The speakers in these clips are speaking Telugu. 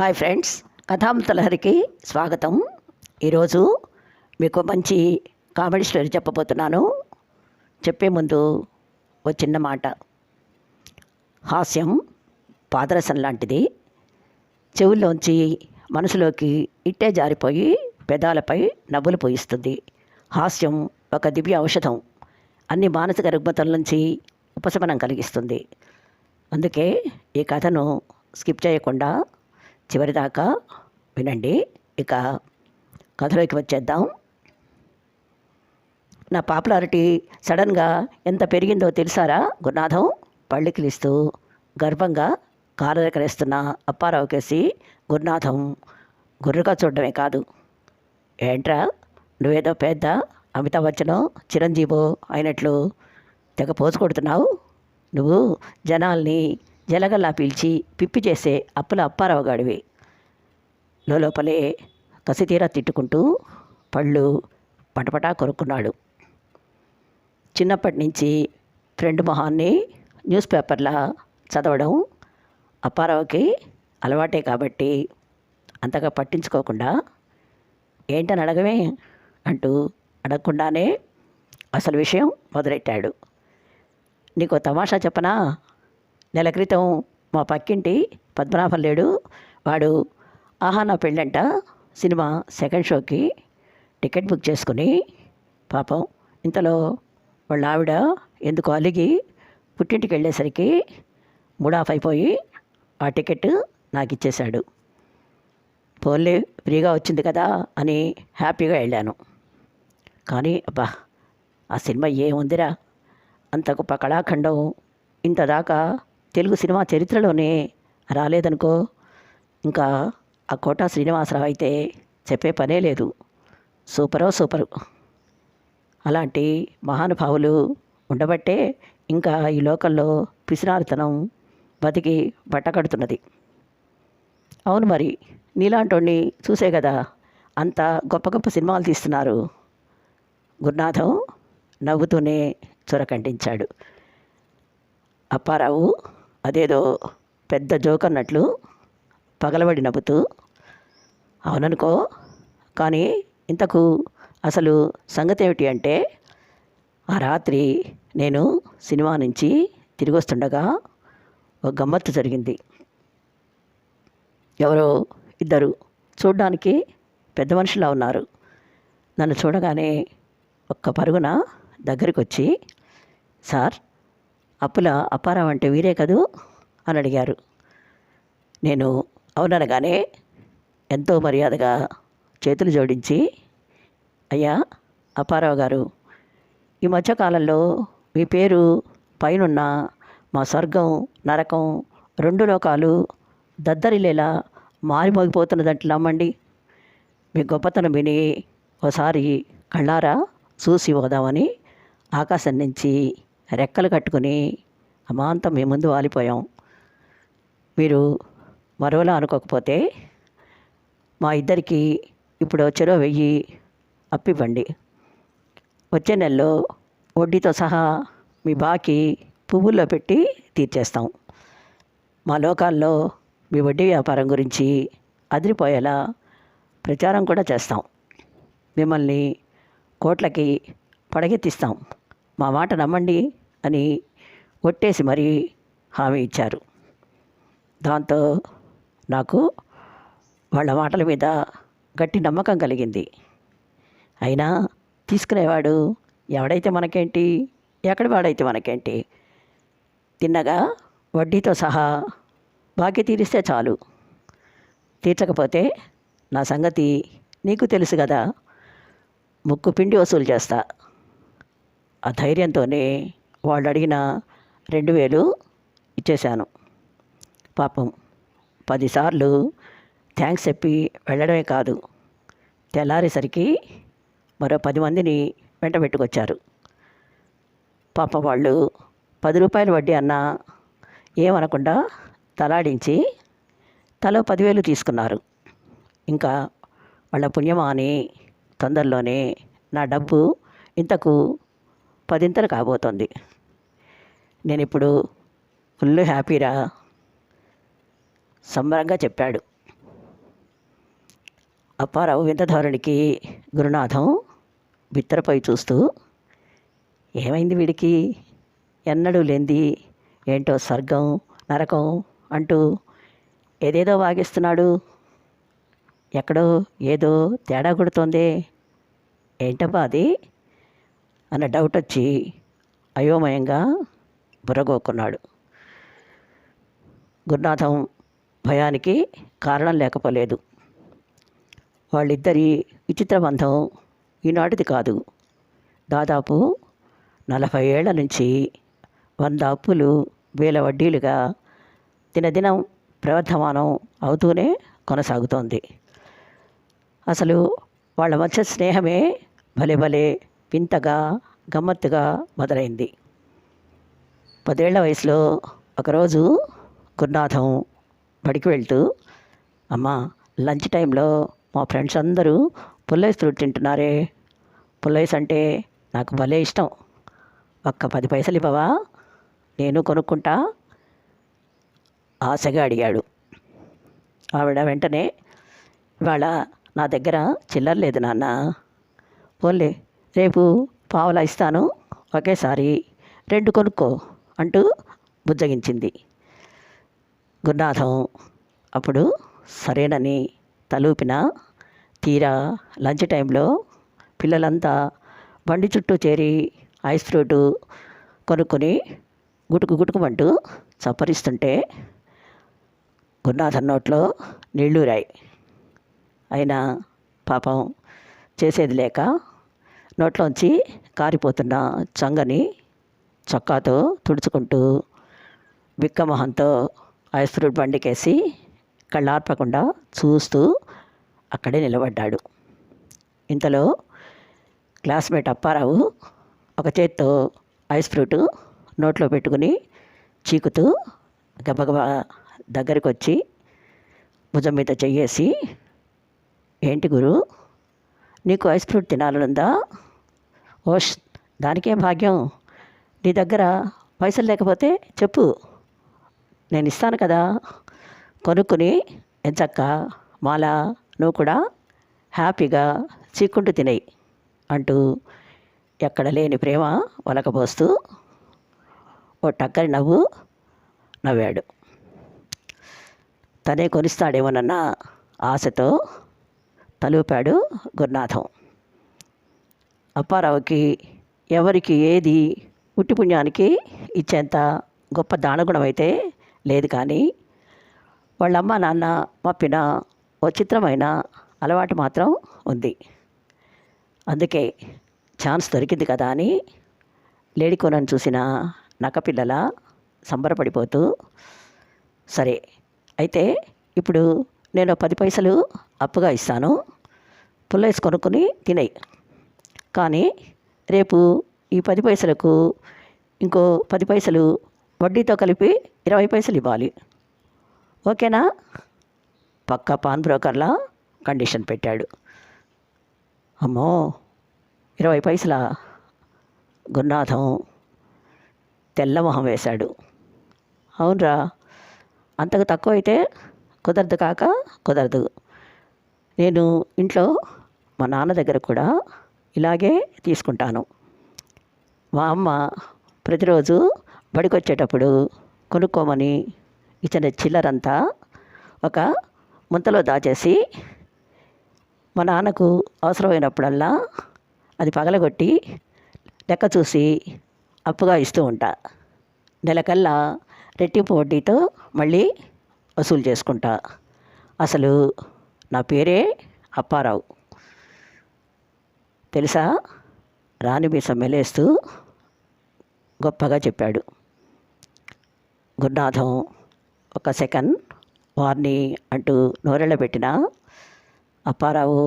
హాయ్ ఫ్రెండ్స్ కథాంతలహరికి స్వాగతం. ఈరోజు మీకు మంచి కామెడీ స్టోరీ చెప్పబోతున్నాను. చెప్పే ముందు ఓ చిన్న మాట. హాస్యం పాదరసం లాంటిది. చెవుల్లోంచి మనసులోకి ఇట్టే జారిపోయి పెదాలపై నవ్వులు పోయిస్తుంది. హాస్యం ఒక దివ్య ఔషధం. అన్ని మానసిక రుగ్మతల నుంచి ఉపశమనం కలిగిస్తుంది. అందుకే ఈ కథను స్కిప్ చేయకుండా చివరిదాకా వినండి. ఇక కథలోకి వచ్చేద్దాం. నా పాపులారిటీ సడన్గా ఎంత పెరిగిందో తెలుసారా గురునాథం? పళ్ళికిలిస్తూ గర్వంగా కాలరెకరేస్తున్న అప్పారావు కేసి గురునాథం గుర్రుగా చూడడమే కాదు. ఏంట్రా నువ్వేదో పెద్ద అమితాబ్ బచ్చనో చిరంజీవో అయినట్లు తెగ పోసు కొడుతున్నావు? నువ్వు జనాల్ని జలగల్లా పీల్చి పిప్పి చేసే అప్పుల అప్పారావు గాడివి లోపలే కసితీరా తిట్టుకుంటూ పళ్ళు పటపటా కొరుక్కున్నాడు. చిన్నప్పటి నుంచి ఫ్రెండ్ మొహాన్ని న్యూస్ పేపర్లా చదవడం అప్పారావుకి అలవాటే కాబట్టి అంతగా పట్టించుకోకుండా ఏంటని అడగవే అంటూ అడగకుండానే అసలు విషయం మొదలెట్టాడు. నీకు తమాషా చెప్పనా? నెల క్రితం మా పక్కింటి పద్మనాభం లేడు. వాడు ఆహా నా పెళ్ళంట. సినిమా సెకండ్ షోకి టికెట్ బుక్ చేసుకుని పాపం ఇంతలో వాళ్ళ ఆవిడ ఎందుకు అలిగి పుట్టింటికి వెళ్ళేసరికి మూడాఫ్ అయిపోయి ఆ టికెట్ నాకు ఇచ్చేశాడు పోన్లే ఫ్రీగా వచ్చింది కదా అని హ్యాపీగా వెళ్ళాను. కానీ అబ్బా ఆ సినిమా ఏముందిరా? అంత గొప్ప కళాఖండం ఇంత దాకా తెలుగు సినిమా చరిత్రలోనే రాలేదనుకో ఇంకా ఆ కోటా శ్రీనివాసరావు అయితే చెప్పే పనే లేదు. సూపరో సూపరు. అలాంటి మహానుభావులు ఉండబట్టే ఇంకా ఈ లోకల్లో పిసినారితనం బతికి బట్టకడుతున్నది అవును మరి నీలాంటోడిని చూసే కదా అంత గొప్ప గొప్ప సినిమాలు తీస్తున్నారు. గురునాథం నవ్వుతూనే చొరకంటించాడు. అప్పారావు అదేదో పెద్ద జోక్ అన్నట్లు పగలబడి నవ్వుతూ అవుననుకో కానీ ఇంతకు అసలు సంగతి ఏమిటి అంటే ఆ రాత్రి నేను సినిమా నుంచి తిరిగి వస్తుండగా ఒక గమ్మత్తు జరిగింది. ఎవరో ఇద్దరు చూడ్డానికి పెద్ద మనుషులా ఉన్నారు. నన్ను చూడగానే ఒక్క పరుగున దగ్గరికి వచ్చి సార్ అప్పుల అప్పారావు అంటే వీరే కదూ? అని అడిగారు. నేను అవుననగానే ఎంతో మర్యాదగా చేతులు జోడించి అయ్యా అప్పారావు గారు ఈ మధ్యకాలంలో మీ పేరు పైనున్న మా స్వర్గం నరకం రెండు లోకాలు దద్దరిలేలా మారిమోగిపోతున్నదంటే నమ్మండి మీ గొప్పతనం విని ఓసారి కళ్ళారా చూసి పోదామని ఆకాశం నుంచి రెక్కలు కట్టుకుని అమాంతం మీ ముందు వాలిపోయాం. మీరు మరోలా అనుకోకపోతే మా ఇద్దరికి ఇప్పుడు చెరో వెయ్యి అప్పివ్వండి. వచ్చే నెలలో వడ్డీతో సహా మీ బాకీ పువ్వుల్లో పెట్టి తీర్చేస్తాం. మా లోకాల్లో మీ వడ్డీ వ్యాపారం గురించి అదిరిపోయేలా ప్రచారం కూడా చేస్తాం. మిమ్మల్ని కోట్లకి పడగెత్తిస్తాం. మా మాట నమ్మండి. అని ఒట్టేసి మరీ హామీ ఇచ్చారు. దాంతో నాకు వాళ్ళ మాటల మీద గట్టి నమ్మకం కలిగింది. అయినా తీసుకునేవాడు ఎవడైతే మనకేంటి ఎక్కడి వాడైతే మనకేంటి తిన్నగా వడ్డీతో సహా బాకీ తీరిస్తే చాలు. తీర్చకపోతే నా సంగతి నీకు తెలుసు కదా ముక్కు పిండి వసూలు చేస్తా. ఆ ధైర్యంతోనే వాళ్ళు అడిగిన రెండు వేలు ఇచ్చేశాను. పాపం పదిసార్లు థ్యాంక్స్ చెప్పి వెళ్ళడమే కాదు తెల్లారేసరికి మరో పది మందిని వెంట పెట్టుకొచ్చారు. పాపం వాళ్ళు పది రూపాయల వడ్డీ అన్నా ఏమనకుండా తలాడించి తలో పదివేలు తీసుకున్నారు. ఇంకా వాళ్ళ పుణ్యమా అని తొందరలోనే నా డబ్బు ఇంతకు పదింతలు కాబోతోంది. నేను ఇప్పుడు ఫుల్ హ్యాపీరా? సంబరంగా చెప్పాడు. అప్పారావు వింతధోరణికి గురునాథం బిత్తరపై చూస్తూ ఏమైంది వీడికి? ఎన్నడూ లేంది. ఏంటో స్వర్గం నరకం అంటూ ఏదేదో వాగిస్తున్నాడు. ఎక్కడో ఏదో తేడా కొడుతోందే. ఏంటబ్బా అది? అన్న డౌట్ వచ్చి అయోమయంగా బుర్రగోకున్నాడు గురునాథం భయానికి కారణం లేకపోలేదు. వాళ్ళిద్దరి విచిత్ర బంధం ఈనాటిది కాదు. దాదాపు నలభై ఏళ్ళ నుంచి వంద అప్పులు వేల వడ్డీలుగా దినదినం ప్రవర్ధమానం అవుతూనే కొనసాగుతోంది. అసలు వాళ్ళ మధ్య స్నేహమే భలే భలే వింతగా గమ్మత్తుగా మొదలైంది. పదేళ్ళ వయసులో ఒకరోజు గురునాథం బడికి వెళ్తూ అమ్మ లంచ్ టైంలో మా ఫ్రెండ్స్ అందరూ పుల్లైస్ ఫ్రూట్ తింటున్నారే. పుల్లైస్ అంటే నాకు భలే ఇష్టం. ఒక్క పది పైసలు ఇవ్వవా? నేను కొనుక్కుంటా? ఆశగా అడిగాడు. ఆవిడ వెంటనే ఇవాళ నా దగ్గర చిల్లర లేదు నాన్న. పోన్లే రేపు పావలా ఇస్తాను. ఒకేసారి రెండు కొనుక్కో అంటూ బుజ్జగించింది. గురునాథం అప్పుడు సరేనని తలూపిన తీరా లంచ్ టైంలో పిల్లలంతా బండి చుట్టూ చేరి ఐస్ ఫ్రూట్ కొనుక్కొని గుటుకు గుటుకుమంటూ చప్పరిస్తుంటే గురునాథన్ నోట్లో నీళ్ళూరాయి. అయినా పాపం చేసేది లేక నోట్లోంచి కారిపోతున్న చంగని చొక్కాతో తుడుచుకుంటూ బిక్కమొహంతో ఐస్ ఫ్రూట్ బండికేసి కళ్ళార్పకుండా చూస్తూ అక్కడే నిలబడ్డాడు. ఇంతలో క్లాస్మేట్ అప్పారావు ఒక చేత్తో ఐస్ ఫ్రూట్ నోట్లో పెట్టుకుని చీకుతూ గబగబా దగ్గరికి వచ్చి భుజం మీద చెయ్యేసి ఏంటి గురు? నీకు ఐస్ ఫ్రూట్ తినాలనుందా? ఓష్ దానికేం భాగ్యం. నీ దగ్గర పైసలు లేకపోతే చెప్పు. నేను ఇస్తాను కదా. కొనుక్కుని ఎంచక్క మాల నువ్వు కూడా హ్యాపీగా చీక్కుంటూ తినేయి అంటూ ఎక్కడ లేని ప్రేమ వలకపోస్తూ ఓ టక్కరి నవ్వు నవ్వాడు. తనే కొనిస్తాడేమోనన్న ఆశతో తలూపాడు గురునాథం. అప్పారావుకి ఎవరికి ఏది ఉట్టి పుణ్యానికి ఇచ్చేంత గొప్ప దానగుణం అయితే లేదు కానీ వాళ్ళమ్మ నాన్న మప్పిన ఓ చిత్రమైన అలవాటు మాత్రం ఉంది. అందుకే ఛాన్స్ దొరికింది కదా అని లేడికోనని చూసిన నక్కపిల్లల సంబరపడిపోతూ సరే అయితే ఇప్పుడు నేను పది పైసలు అప్పుగా ఇస్తాను పుల్లేసి కొనుక్కొని తినేయి. కానీ రేపు ఈ పది పైసలకు ఇంకో పది పైసలు వడ్డీతో కలిపి ఇరవై పైసలు ఇవ్వాలి. ఓకేనా? పక్కా పాన్ బ్రోకర్లా కండిషన్ పెట్టాడు. అమ్మో ఇరవై పైసల గురునాథం తెల్లమొహం వేశాడు. అవునరా అంతకు తక్కువ అయితే కుదరదు కాక కుదరదు. నేను ఇంట్లో మా నాన్న దగ్గర కూడా ఇలాగే తీసుకుంటాను. మా అమ్మ ప్రతిరోజు బడికొచ్చేటప్పుడు కొనుక్కోమని ఇచ్చిన చిల్లరంతా ఒక ముంతలో దాచేసి మా నాన్నకు అవసరమైనప్పుడల్లా అది పగలగొట్టి లెక్క చూసి అప్పుగా ఇస్తూ ఉంటా. నెలకల్లా రెట్టింపు వడ్డీతో మళ్ళీ వసూలు చేసుకుంటా. అసలు నా పేరే అప్పారావు. తెలుసా? రాణి మీసం మెలేస్తూ గొప్పగా చెప్పాడు. గురునాథం ఒక సెకండ్ వారిని అంటూ నోరెళ్ళ పెట్టిన అప్పారావు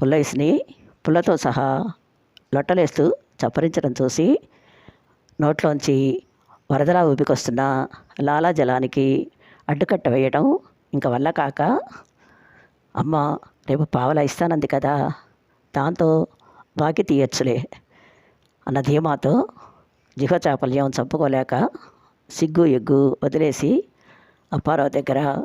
పుల్లైస్ని పుల్లతో సహా లొట్టలేస్తూ చప్పరించడం చూసి నోట్లోంచి వరదలా ఊపికొస్తున్న లాలాజలానికి అడ్డుకట్ట వేయడం ఇంక వల్ల కాక అమ్మ రేపు పావలా ఇస్తానంది కదా దాంతో బాకి తీయచ్చులే అన్న ధీమాతో జిహచాపల్యం చంపుకోలేక సిగ్గు ఎగ్గు వదిలేసి అప్పారావు దగ్గర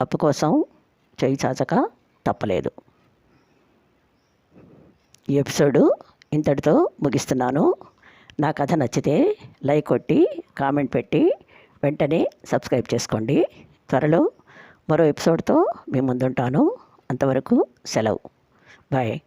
అప్పు కోసం చేయి చాచక తప్పలేదు. ఈ ఎపిసోడు ఇంతటితో ముగిస్తున్నాను. నా కథ నచ్చితే లైక్ కొట్టి కామెంట్ పెట్టి వెంటనే సబ్స్క్రైబ్ చేసుకోండి. త్వరలో మరో ఎపిసోడ్తో మీ ముందుంటాను. అంతవరకు సెలవు. బాయ్.